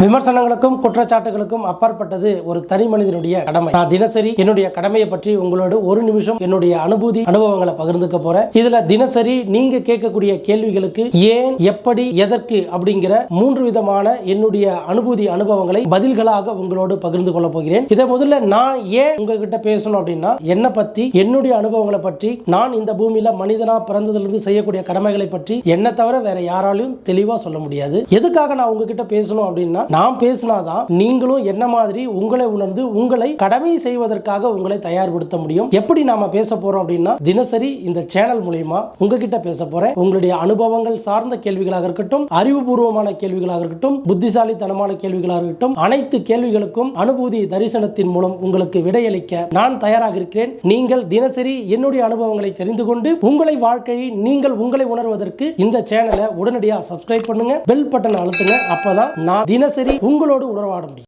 விமர்சனங்களுக்கும் குற்றச்சாட்டுகளுக்கும் அப்பாற்பட்டது ஒரு தனி மனிதனுடைய கடமை. நான் தினசரி என்னுடைய கடமையை பற்றி உங்களோட ஒரு நிமிஷம் என்னுடைய அனுபூதி அனுபவங்களை பகிர்ந்துக்க போறேன். இதுல தினசரி நீங்க கேட்கக்கூடிய கேள்விகளுக்கு ஏன் எப்படி எதற்கு அப்படிங்கிற மூன்று விதமான என்னுடைய அனுபூதி அனுபவங்களை பதில்களாக உங்களோடு பகிர்ந்து கொள்ள போகிறேன். இதை முதல்ல நான் ஏன் உங்ககிட்ட பேசணும் அப்படின்னா என்னை பத்தி என்னுடைய அனுபவங்களை பற்றி நான் இந்த பூமியில மனிதனா பிறந்ததிலிருந்து செய்யக்கூடிய கடமைகளை பற்றி என்ன தவிர வேற யாராலையும் தெளிவா சொல்ல முடியாது. எதுக்காக நான் உங்ககிட்ட பேசணும் அப்படின்னா நான் பேசினாதான் நீங்களும் என்ன மாதிரி உங்களை உணர்ந்து உங்களை கடமை செய்வதற்காக உங்களை தயார்படுத்த முடியும். எப்படி நாம பேச போறோம் அப்படின்னா தினசரி இந்த சேனல் மூலியமா உங்ககிட்ட பேச போறேன். உங்களுடைய அனுபவங்கள் சார்ந்த கேள்விகளாக இருக்கட்டும் அறிவுபூர்வமான கேள்விகளாக இருக்கட்டும் புத்திசாலித்தனமான கேள்விகளாக இருக்கட்டும் அனைத்து கேள்விகளுக்கும் அனுபூதி தரிசனத்தின் மூலம் உங்களுக்கு விடையளிக்க நான் தயாராக இருக்கிறேன். நீங்கள் தினசரி என்னுடைய அனுபவங்களை தெரிந்து கொண்டு உங்களை வாழ்க்கையை நீங்கள் உங்களை உணர்வதற்கு இந்த சேனலை உடனடியாக சப்ஸ்கிரைப் பண்ணுங்க பெல் பட்டனை அழுத்துங்க. அப்பதான் நான் தினசரி உங்களோடு உறவாட முடியும்.